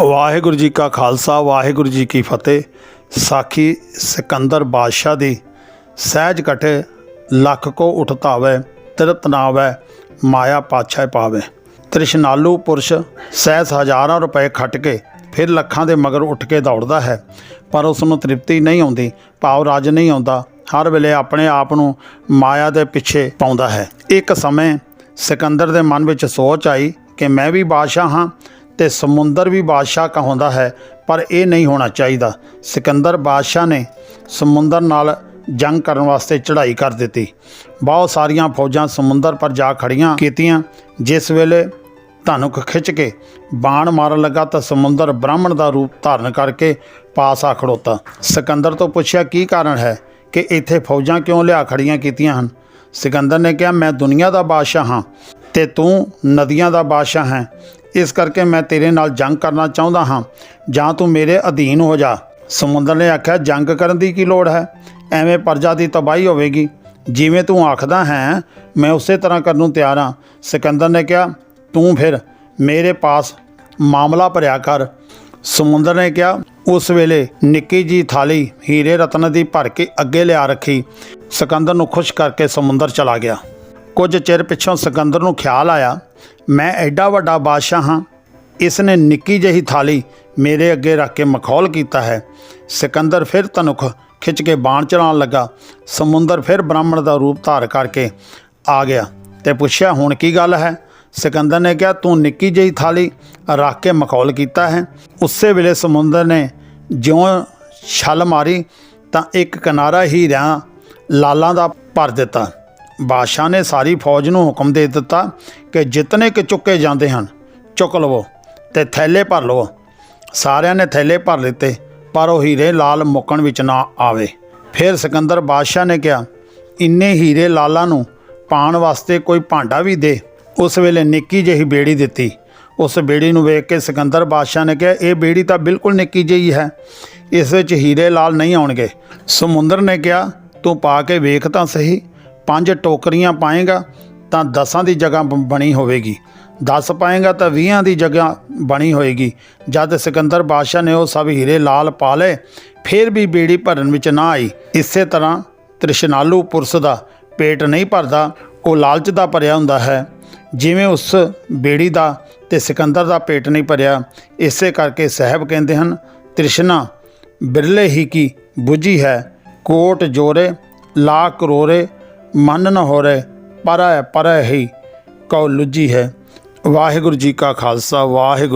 ਵਾਹਿਗੁਰੂ ਜੀ ਕਾ ਖਾਲਸਾ, ਵਾਹਿਗੁਰੂ ਜੀ ਕੀ ਫਤਿਹ। ਸਾਖੀ ਸਿਕੰਦਰ ਬਾਦਸ਼ਾਹ ਦੀ ਸਹਿਜ ਕਟੇ ਲੱਖ ਕੋ ਉਠਤਾਵੇ ਤਿਰਤ ਨਾਵੇ, ਮਾਇਆ ਪਾਛੈ ਪਾਵੇ। ਤ੍ਰਿਸ਼ਨਾਲੂ ਪੁਰਸ਼ ਸਹਿਸ ਹਜ਼ਾਰਾਂ ਰੁਪਏ ਖੱਟ ਕੇ ਫਿਰ ਲੱਖਾਂ ਦੇ ਮਗਰ ਉੱਠ ਕੇ ਦੌੜਦਾ ਹੈ, ਪਰ ਉਸ ਨੂੰ ਤ੍ਰਿਪਤੀ ਨਹੀਂ ਆਉਂਦੀ, ਭਾਵ ਰਾਜ ਨਹੀਂ ਆਉਂਦਾ। ਹਰ ਵੇਲੇ ਆਪਣੇ ਆਪ ਨੂੰ ਮਾਇਆ ਦੇ ਪਿੱਛੇ ਪਾਉਂਦਾ ਹੈ। ਇੱਕ ਸਮੇਂ ਸਿਕੰਦਰ ਦੇ ਮਨ ਵਿੱਚ ਸੋਚ ਆਈ ਕਿ ਮੈਂ ਵੀ ਬਾਦਸ਼ਾਹ ਹਾਂ ਤੇ ਸਮੁੰਦਰ ਵੀ ਬਾਦਸ਼ਾਹ ਕਹਾਉਂਦਾ ਹੈ, ਪਰ ਇਹ ਨਹੀਂ ਹੋਣਾ ਚਾਹੀਦਾ। ਸਿਕੰਦਰ ਬਾਦਸ਼ਾਹ ਨੇ ਸਮੁੰਦਰ ਨਾਲ ਜੰਗ ਕਰਨ ਵਾਸਤੇ ਚੜ੍ਹਾਈ ਕਰ ਦਿੱਤੀ। ਬਹੁਤ ਸਾਰੀਆਂ ਫੌਜਾਂ ਸਮੁੰਦਰ ਪਰ ਜਾ ਖੜੀਆਂ ਕੀਤੀਆਂ, ਜਿਸ ਵੇਲੇ ਧਨੁਕ ਖਿੱਚ ਕੇ ਬਾਣ ਮਾਰਨ ਲੱਗਾ ਤਾਂ ਸਮੁੰਦਰ ਬ੍ਰਾਹਮਣ ਦਾ ਰੂਪ ਧਾਰਨ ਕਰਕੇ ਪਾਸ ਆ ਖੜੋਤਾ। ਸਿਕੰਦਰ ਤੋਂ ਪੁੱਛਿਆ, ਕੀ ਕਾਰਨ ਹੈ ਕਿ ਇੱਥੇ ਫੌਜਾਂ ਕਿਉਂ ਲਿਆ ਖੜੀਆਂ ਕੀਤੀਆਂ ਹਨ? ਸਿਕੰਦਰ ਨੇ ਕਿਹਾ, ਮੈਂ ਦੁਨੀਆ ਦਾ ਬਾਦਸ਼ਾਹ ਹਾਂ ਤੇ ਤੂੰ ਨਦੀਆਂ ਦਾ ਬਾਦਸ਼ਾਹ ਹੈ। ਇਸ ਕਰਕੇ ਮੈਂ ਤੇਰੇ ਨਾਲ ਜੰਗ ਕਰਨਾ ਚਾਹੁੰਦਾ ਹਾਂ। ਜਾਂ ਤੂੰ ਮੇਰੇ ਅਧੀਨ ਹੋ ਜਾ। ਸਮੁੰਦਰ ਨੇ ਆਖਿਆ, ਜੰਗ ਕਰਨ ਦੀ ਕੀ ਲੋੜ ਹੈ? ਐਵੇਂ ਪਰਜਾ ਦੀ ਤਬਾਹੀ ਹੋਵੇਗੀ। ਜਿਵੇਂ ਤੂੰ ਆਖਦਾ ਹੈ, ਮੈਂ ਉਸੇ ਤਰ੍ਹਾਂ ਕਰਨ ਨੂੰ ਤਿਆਰ ਹਾਂ। ਸਿਕੰਦਰ ਨੇ ਕਿਹਾ, ਤੂੰ ਫਿਰ ਮੇਰੇ ਪਾਸ ਮਾਮਲਾ ਭਰਿਆ ਕਰ। ਸਮੁੰਦਰ ਨੇ ਕਿਹਾ, ਉਸ ਵੇਲੇ ਨਿੱਕੀ ਜੀ ਥਾਲੀ ਹੀਰੇ ਰਤਨ ਦੀ ਭਰ ਕੇ ਅੱਗੇ ਲਿਆ ਰੱਖੀ। ਸਿਕੰਦਰ ਨੂੰ ਖੁਸ਼ ਕਰਕੇ ਸਮੁੰਦਰ ਚਲਾ ਗਿਆ। ਕੁਝ ਚਿਰ ਪਿੱਛੋਂ ਸਿਕੰਦਰ ਨੂੰ ਖਿਆਲ ਆਇਆ ਮੈਂ ਐਡਾ ਵੱਡਾ ਬਾਦਸ਼ਾਹ ਹਾਂ। ਇਸ ਨੇ ਨਿੱਕੀ ਜਿਹੀ ਥਾਲੀ ਮੇਰੇ ਅੱਗੇ ਰੱਖ ਕੇ ਮਖੌਲ ਕੀਤਾ ਹੈ। ਸਿਕੰਦਰ ਫਿਰ ਤਨੁਖ ਖਿੱਚ ਕੇ ਬਾਣ ਚਲਾਉਣ ਲੱਗਾ। ਸਮੁੰਦਰ ਫਿਰ ਬ੍ਰਾਹਮਣ ਦਾ ਰੂਪ ਧਾਰ ਕਰਕੇ ਆ ਗਿਆ ਤੇ ਪੁੱਛਿਆ, ਹੁਣ ਕੀ ਗੱਲ ਹੈ? ਸਿਕੰਦਰ ਨੇ ਕਿਹਾ, ਤੂੰ ਨਿੱਕੀ ਜਿਹੀ ਥਾਲੀ ਰੱਖ ਕੇ ਮਖੌਲ ਕੀਤਾ ਹੈ। ਉਸੇ ਵੇਲੇ ਸਮੁੰਦਰ ਨੇ ਜਿਉਂ ਛਲ ਮਾਰੀ ਤਾਂ ਇੱਕ ਕਿਨਾਰਾ ਹੀ ਹੀਰਿਆਂ ਲਾਲਾਂ ਦਾ ਭਰ ਦਿੱਤਾ। ਬਾਦਸ਼ਾਹ ਨੇ ਸਾਰੀ ਫੌਜ ਨੂੰ ਹੁਕਮ ਦੇ ਦਿੱਤਾ ਕਿ ਜਿਤਨੇ ਕਿ ਚੁੱਕੇ ਜਾਂਦੇ ਹਨ, ਚੁੱਕ ਲਵੋ ਤੇ ਥੈਲੇ ਭਰ ਲਵੋ। ਸਾਰਿਆਂ ਨੇ ਥੈਲੇ ਭਰ ਲਿੱਤੇ, ਪਰ ਉਹ ਹੀਰੇ ਲਾਲ ਮੁੱਕਣ ਵਿੱਚ ਨਾ ਆਵੇ। ਫਿਰ ਸਿਕੰਦਰ ਬਾਦਸ਼ਾਹ ਨੇ ਕਿਹਾ, ਇੰਨੇ ਹੀਰੇ ਲਾਲਾਂ ਨੂੰ ਪਾਣ ਵਾਸਤੇ ਕੋਈ ਭਾਂਡਾ ਵੀ ਦੇ। ਉਸ ਵੇਲੇ ਨਿੱਕੀ ਜਿਹੀ ਬੇੜੀ ਦਿੱਤੀ। ਉਸ ਬੇੜੀ ਨੂੰ ਵੇਖ ਕੇ ਸਿਕੰਦਰ ਬਾਦਸ਼ਾਹ ਨੇ ਕਿਹਾ, ਇਹ ਬੇੜੀ ਤਾਂ ਬਿਲਕੁਲ ਨਿੱਕੀ ਜਿਹੀ ਹੈ, ਇਸ ਵਿੱਚ ਹੀਰੇ ਲਾਲ ਨਹੀਂ ਆਉਣਗੇ। ਸਮੁੰਦਰ ਨੇ ਕਿਹਾ, ਤੂੰ ਪਾ ਕੇ ਵੇਖ ਤਾਂ ਸਹੀ। ਪੰਜ ਟੋਕਰੀਆਂ ਪਾਏਗਾ ਤਾਂ ਦਸਾਂ ਦੀ ਜਗ੍ਹਾ ਬ- ਬਣੀ ਹੋਵੇਗੀ। 10 ਪਾਏਗਾ ਤਾਂ 20 ਦੀ ਜਗ੍ਹਾ ਬਣੀ ਹੋਏਗੀ। ਜਦ ਸਿਕੰਦਰ ਬਾਦਸ਼ਾਹ ਨੇ ਉਹ ਸਭ ਹੀਰੇ ਲਾਲ ਪਾ ਲਏ, ਫਿਰ ਵੀ ਬੇੜੀ ਭਰਨ ਵਿੱਚ ਨਾ ਆਈ। ਇਸੇ ਤਰ੍ਹਾਂ ਤ੍ਰਿਸ਼ਨਾਲੂ ਪੁਰਸ਼ ਦਾ ਪੇਟ ਨਹੀਂ ਭਰਦਾ, ਉਹ ਲਾਲਚ ਦਾ ਭਰਿਆ ਹੁੰਦਾ ਹੈ। ਜਿਵੇਂ ਉਸ ਬੇੜੀ ਦਾ ਤੇ ਸਿਕੰਦਰ ਦਾ ਪੇਟ ਨਹੀਂ ਭਰਿਆ, ਇਸੇ ਕਰਕੇ ਸਾਹਿਬ ਕਹਿੰਦੇ ਹਨ, ਤ੍ਰਿਸ਼ਨਾ, ਬਿਰਲੇ ਹੀ ਕੀ ਬੁਝੀ ਹੈ? ਕੋਟ ਜੋਰੇ ਲਾ ਕਰੋਰੇ ਮਨ ਨ ਹੋਰੇ ਪਰੈ ਪਰੈ ਹੀ ਕਉ ਲੁਜੀ ਹੈ। ਵਾਹਿਗੁਰੂ ਜੀ ਕਾ ਖਾਲਸਾ ਵਾਹਿਗੁਰੂ